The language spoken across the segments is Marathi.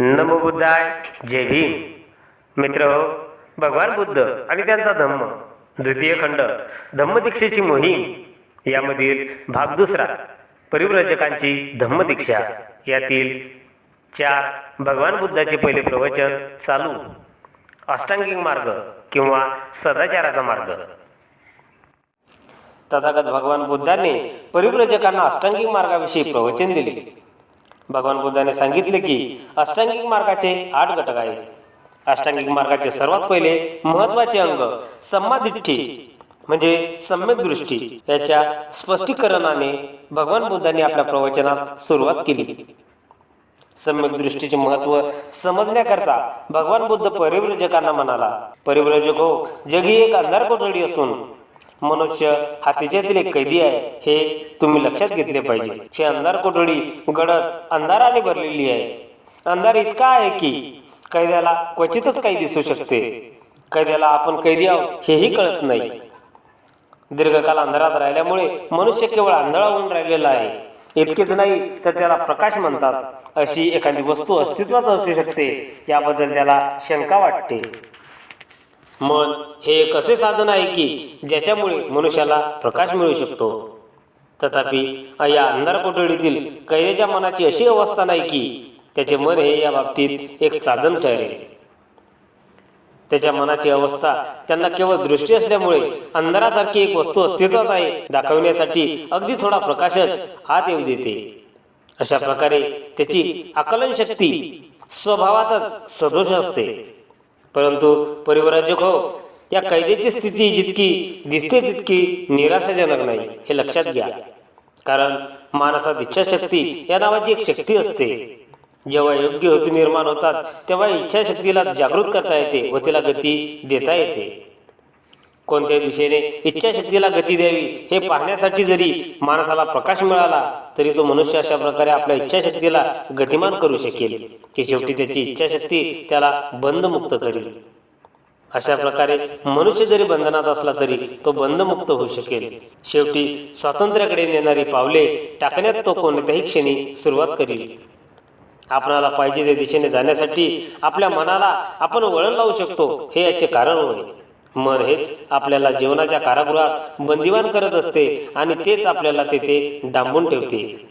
नमो बुद्धाय जय भीम. मित्र हो भगवान बुद्ध आणि त्यांचा धम्म द्वितीय खंड धम्मदीक्षेची मोहीम यामधील भाग दुसरा परिव्रजकांची धम्मदीक्षा यातील चार भगवान बुद्धाचे पहिले प्रवचन चालू. अष्टांगिक मार्ग किंवा सदाचाराचा मार्ग. तथागत भगवान बुद्धाने परिव्रजकांना अष्टांगिक मार्गाविषयी प्रवचन दिले. भगवान बुद्धाने सांगितले की अष्टांगिक मार्गाचे आठ घटक आहेत. अष्टांगिक मार्गाचे सर्वात पहिले महत्त्वाचे अंग सम्मादिठ्ठी म्हणजे सम्यक दृष्टी. याच्या स्पष्टीकरणाने भगवान बुद्धांनी आपल्या प्रवचनास सुरुवात केली. सम्यक दृष्टीचे महत्त्व समजण्याकरता भगवान बुद्ध परिव्रजकांना म्हणाला परिव्रजक हो जग ही एक अंधार कोठडी असून मनुष्य हा तिच्यातील एक कैदी आहे हे तुम्ही लक्षात घेतले पाहिजे. ही अंधार कोठडी गडद अंधाराने भरलेली आहे. अंधार इतका आहे की कैद्याला क्वचितच काही दिसू शकते. कैद्याला आपण कैदी आहोत हेही कळत नाही. दीर्घकाल अंधारात राहिल्यामुळे मनुष्य केवळ आंधळा होऊन राहिलेला आहे. इतकेच नाही तर त्याला प्रकाश म्हणतात. अशी एखादी वस्तू अस्तित्वात असू शकते याबद्दल त्याला शंका वाटते. मन हे एक असे साधन आहे की ज्याच्यामुळे मनुष्याला प्रकाश मिळू शकतो. तथापि या अंधार कोठडीतील कैद्याच्या मनाची अशी अवस्था नाही की त्याचे मन हे या बाबतीत एक साधन ठरेल त्याच्या मनाची अवस्था त्यांना केवळ दृष्टी असल्यामुळे अंधारासारखी एक वस्तू अस्तित्वात आहे दाखवण्यासाठी अगदी थोडा प्रकाशच हात येऊ देते. अशा प्रकारे त्याची आकलन शक्ती स्वभावातच सदोष असते. परंतु परिवराजक हो या कैद्याची स्थिती जितकी दिसते तितकी निराशाजनक नाही हे लक्षात घ्या. कारण मानसात इच्छाशक्ती या नावाची एक शक्ती असते. जेव्हा योग्य हेतू निर्माण होतात तेव्हा इच्छाशक्तीला जागृत करता येते व तिला गती देता येते. कोणत्या दिशेने इच्छाशक्तीला गती द्यावी हे पाहण्यासाठी जरी माणसाला प्रकाश मिळाला तरी तो मनुष्य अशा प्रकारे आपल्या इच्छाशक्तीला गतिमान करू शकेल. की शेवटी त्याची इच्छाशक्ती त्याला बंधमुक्त करेल. अशा प्रकारे मनुष्य जरी बंधनात असला तरी तो बंधमुक्त होऊ शकेल. शेवटी स्वातंत्र्याकडे नेणारी पावले टाकण्यात तो कोणत्याही क्षणी सुरुवात करील. आपणाला पाहिजे त्या दिशेने जाण्यासाठी आपल्या मनाला आपण वळण लावू शकतो हे याचे कारण होईल मन हेच आपल्याला जीवनाच्या कारागृहात बंदिवान करत असते आणि तेच आपल्याला तेथे डांबून ठेवते.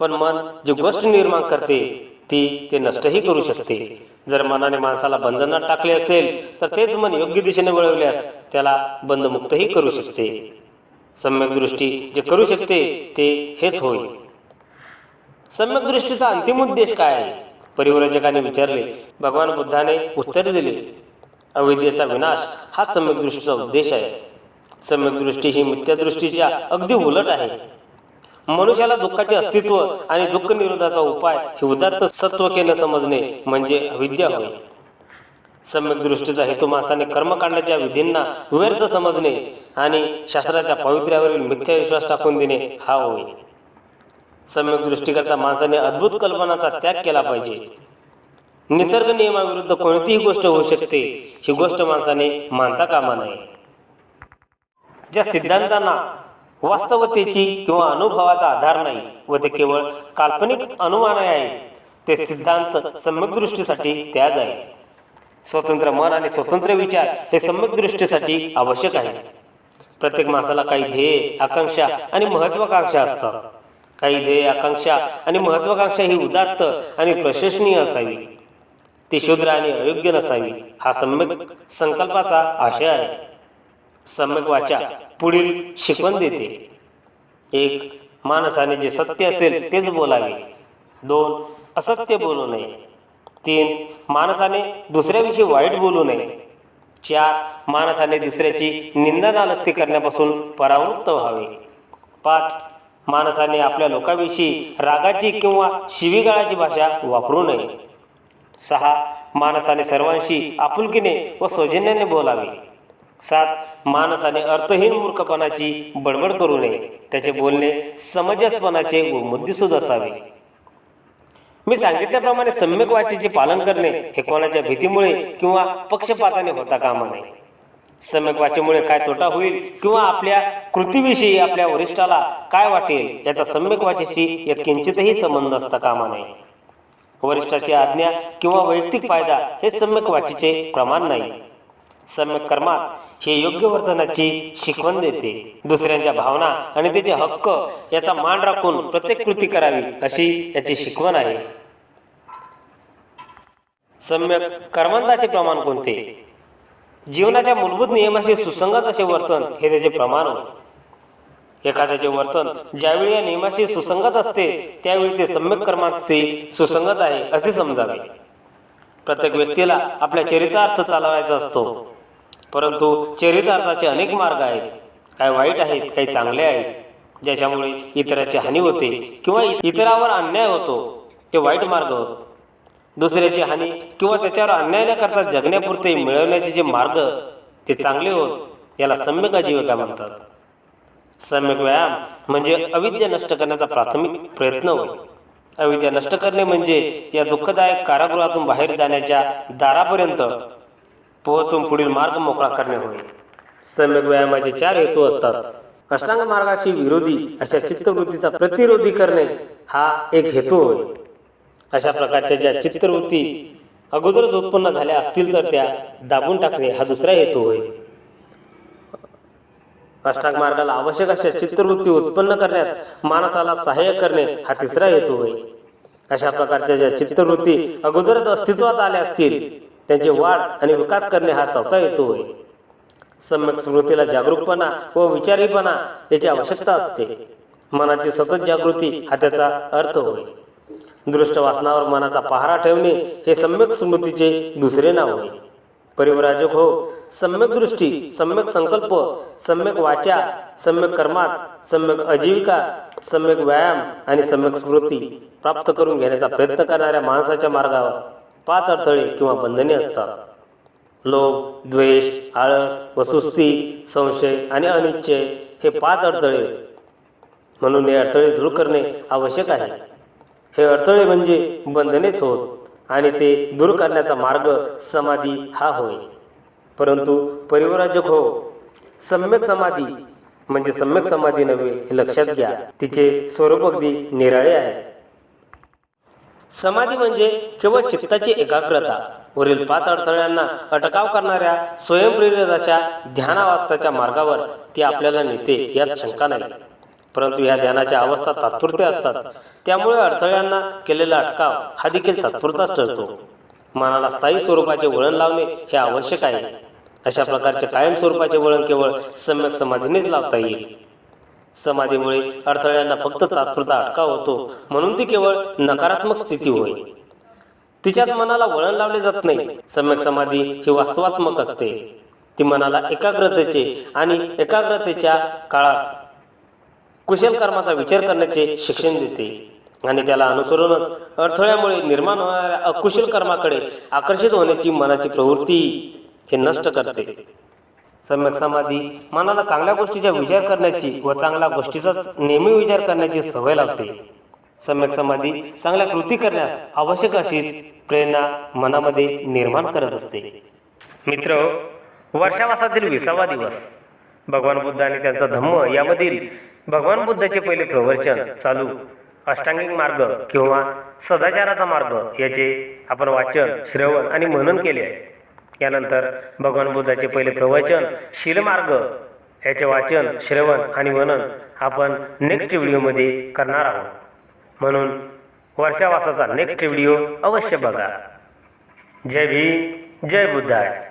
पण मन जी गोष्ट निर्माण करते ती ते नष्टही करू शकते. जर मनाने माणसाला बंधनात टाकले असेल तर तेच मन योग्य दिशेने वळवल्यास त्याला बंधमुक्तही करू शकते. सम्यक दृष्टी जे करू शकते ते हेच होय. सम्यक दृष्टीचा अंतिम उद्देश काय? आहे परिव्रजकाने विचारले भगवान बुद्धाने उत्तर दिले अविद्येचा विनाश हा सम्यक दृष्टीचा उद्देश आहे. सम्यक दृष्टी ही मिथ्यादृष्टीच्या अगदी उलट आहे. मनुष्याला दुःखाचे अस्तित्व आणि दुःख निरोधाचा उपाय हे उदात्त सत्वकेनं समजणे म्हणजे अविद्या होय. सम्यक दृष्टीचा हेतू माणसाने कर्मकांडाच्या विधींना व्यर्थ समजणे आणि शास्त्राच्या पावित्र्यावरील मिथ्या विश्वास टाकून देणे हा होय. सम्यक दृष्टीकरता माणसाने अद्भुत कल्पनाचा त्याग केला पाहिजे. निसर्ग नियमाविरुद्ध कोणतीही गोष्ट होऊ शकते ही गोष्ट माणसाने मानता कामा नये. ज्या सिद्धांतांना वास्तवतेची किंवा अनुभवाचा आधार नाही व ते केवळ काल्पनिक अनुमान आहे ते सिद्धांत सम्यक दृष्टीसाठी त्याज आहे. स्वतंत्र मन आणि स्वतंत्र विचार हे सम्यक दृष्टीसाठी आवश्यक आहे. प्रत्येक माणसाला काही ध्येय आकांक्षा आणि महत्वाकांक्षा असतात. काही ध्येय आकांक्षा आणि महत्वाकांक्षा ही उदात्त आणि प्रशंसनीय असावी. ती शुद्र आणि अयोग्य नसावी हा सम्यक संकल्पाचा आशय आहे. सम्यक वाचा पुढील शिकवण देते. एक माणसाने जे सत्य असेल तेच बोलावे. दोन असत्य बोलू नये. तीन माणसाने दुसऱ्याविषयी वाईट बोलू नये. चार माणसाने दुसऱ्याची निंदा नालस्ती करण्यापासून परावृत्त व्हावे. पाच माणसाने आपल्या लोकांविषयी रागाची किंवा शिवीगाळाची भाषा वापरू नये. सहा माणसाने सर्वांशी आपुलकीने व सौजन्याने बोलावे. सात माणसाने अर्थहीन मूर्खपणाची बडबड करू नये. त्याचे बोलणे समंजसपणाचे व मुद्देसूद असावे. मी सांगितल्याप्रमाणे सम्यक वाचेचे पालन करणे हे कोणाच्या भीतीमुळे किंवा पक्षपाताने होता कामा नये. सम्यक वाचेमुळे काय तोटा होईल किंवा आपल्या कृतीविषयी आपल्या वरिष्ठाला काय वाटेल याचा सम्यक वाचेशी यात किंचितही संबंध असता कामा नये. वरिष्ठाची आज्ञा किंवा वैयक्तिक फायदा हे सम्यक वाचीचे प्रमाण नाही. सम्यक कर्मात हे योग्य वर्तनाची शिकवण देते. दुसऱ्यांच्या भावना आणि त्याचे हक्क याचा मान राखून प्रत्येक कृती करावी अशी याची शिकवण आहे. सम्यक कर्मांताचे प्रमाण कोणते? जीवनाच्या मूलभूत नियमाशी सुसंगत असे वर्तन हे त्याचे प्रमाण होय. एखाद्याचे वर्तन ज्यावेळी या नियमाशी सुसंगत असते त्यावेळी ते सम्यक कर्माचे सुसंगत आहे असे समजावे. प्रत्येक व्यक्तीला आपल्या चरितार्थ चालवायचा असतो. परंतु चरितार्थाचे अनेक मार्ग आहेत. काही वाईट आहेत काही चांगले आहेत. ज्याच्यामुळे इतराची हानी होते किंवा इतरावर अन्याय होतो ते वाईट मार्ग होतो. दुसऱ्याची हानी किंवा त्याच्यावर अन्याय न करता जगण्यापुरते मिळवण्याचे जे मार्ग ते चांगले होत याला सम्यक आजीविका म्हणतात. सम्यक व्यायाम म्हणजे अविद्या नष्ट करण्याचा प्राथमिक प्रयत्न होय. अविद्या नष्ट करणे म्हणजे या दुःखदायक कारागृहातून बाहेर जाण्याच्या दारापर्यंत पोहोचून पुढील मार्ग मोकळा करणे होय. सम्यक व्यायामाचे चार हेतू असतात. अष्टांग मार्गाशी विरोधी अशा चित्तवृत्तीचा प्रतिरोधी करणे हा एक हेतू होय. अशा प्रकारच्या ज्या चित्रवृत्ती अगोदरच उत्पन्न झाल्या असतील तर त्या दाबून टाकणे हा दुसरा हेतू होय. अष्टांग मार्गाला आवश्यक अशा चित्रवृत्ती उत्पन्न करण्यात माणसाला सहाय्य करणे हा तिसरा हेतू होय. अशा प्रकारच्या ज्या चित्रवृत्ती अगोदरच अस्तित्वात आल्या असतील त्यांची वाढ आणि विकास करणे हा चौथा हेतू होय. सम्यक स्मृतीला जागरूकपणा व विचारीपणा याची आवश्यकता असते. मनाची सतत जागृती हा त्याचा अर्थ होय. दृष्ट वासनावर मनाचा पहारा ठेवणे हे सम्यक स्मृतीचे दुसरे नाव होय परिवराजक हो सम्यक दृष्टी सम्यक संकल्प सम्यक वाचा सम्यक कर्मात सम्यक आजीविका सम्यक व्यायाम आणि सम्यक स्मृती प्राप्त करून घेण्याचा प्रयत्न करणाऱ्या माणसाच्या मार्गावर पाच अडथळे किंवा बंधने असतात. लोभ द्वेष आळस व सुस्ती संशय आणि अनिश्चय हे पाच अडथळे म्हणून हे अडथळे दूर करणे आवश्यक आहे. हे अडथळे म्हणजे बंधनेच होत आणि ते दूर करण्याचा मार्ग समाधी हा होय. परंतु परिवराजक हो सम्यक समाधी म्हणजे सम्यक समाधी नव्हे हे लक्षात घ्या तिचे स्वरूप अगदी निराळे आहे. समाधी म्हणजे केवळ चित्ताची एकाग्रता वरील पाच अडथळ्यांना अटकाव करणाऱ्या स्वयंप्रेरित अशा मार्गावर ती आपल्याला नेते यात शंका नाही. परंतु ह्या ध्यानाच्या अवस्था तात्पुरत्या असतात. त्यामुळे अडथळ्यांना केलेला अटकाव हा देखील तात्पुरताच ठरतो मनाला स्थायी स्वरूपाचे वळण लावणे हे आवश्यक आहे. अशा प्रकारचे कायम स्वरूपाचे वळण केवळ सम्यक समाधीनेच लावता येईल. समाधीमुळे अडथळ्यांना फक्त तात्पुरता अटकाव होतो म्हणून ती केवळ नकारात्मक स्थिती होय. तिच्यात मनाला वळण लावले जात नाही. सम्यक समाधी ही वास्तवात्मक असते. ती मनाला एकाग्रतेचे आणि एकाग्रतेच्या काळात कुशल कर्माचा विचार करण्याचे शिक्षण देते. आणि त्याला अनुसरूनच अडथळ्यामुळे निर्माण होणाऱ्या अकुशल कर्माकडे आकर्षित होण्याची मनाची प्रवृत्ती हे नष्ट करते. सम्यक समाधी मनाला चांगल्या गोष्टीचा विचार करण्याची व चांगल्या गोष्टीचाच नेहमी विचार करण्याची सवय लागते. सम्यक समाधी चांगल्या कृती करण्यास आवश्यक अशीच प्रेरणा मनामध्ये निर्माण करत असते. मित्र वर्षावासातील विसावा दिवस भगवान बुद्ध आणि त्यांचा धम्म यामधील भगवान बुद्धाचे पहिले प्रवचन चालू. अष्टांगिक मार्ग किंवा सदाचाराचा मार्ग याचे आपण वाचन श्रवण आणि मनन केले आहे. यानंतर भगवान बुद्धाचे पहिले प्रवचन शिलमार्ग याचे वाचन श्रवण आणि मनन आपण नेक्स्ट व्हिडिओमध्ये करणार आहोत. म्हणून वर्षावासाचा नेक्स्ट व्हिडिओ अवश्य बघा. जय भीम जय बुद्धाय.